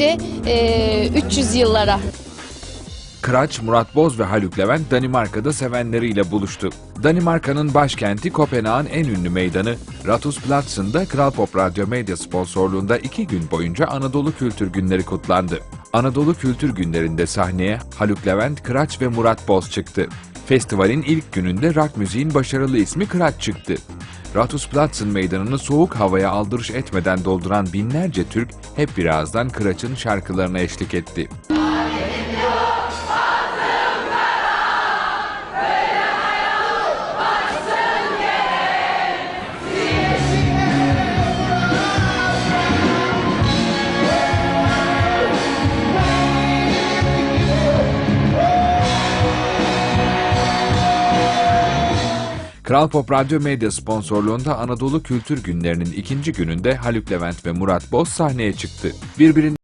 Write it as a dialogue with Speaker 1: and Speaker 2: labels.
Speaker 1: e, 300 yıllara.
Speaker 2: Kıraç, Murat Boz ve Haluk Levent Danimarka'da sevenleriyle buluştu. Danimarka'nın başkenti Kopenhag'ın en ünlü meydanı Rathusplads'ında Kral Pop Radyo Medya sponsorluğunda iki gün boyunca Anadolu Kültür Günleri kutlandı. Anadolu Kültür Günlerinde sahneye Haluk Levent, Kıraç ve Murat Boz çıktı. Festivalin ilk gününde rock müziğin başarılı ismi Kıraç çıktı. Rathusplads'ın meydanını soğuk havaya aldırış etmeden dolduran binlerce Türk hep birazdan Kıraç'ın şarkılarına eşlik etti. Kral Pop Radyo Medya sponsorluğunda Anadolu Kültür Günlerinin ikinci gününde Haluk Levent ve Murat Boz sahneye çıktı. Birbirinden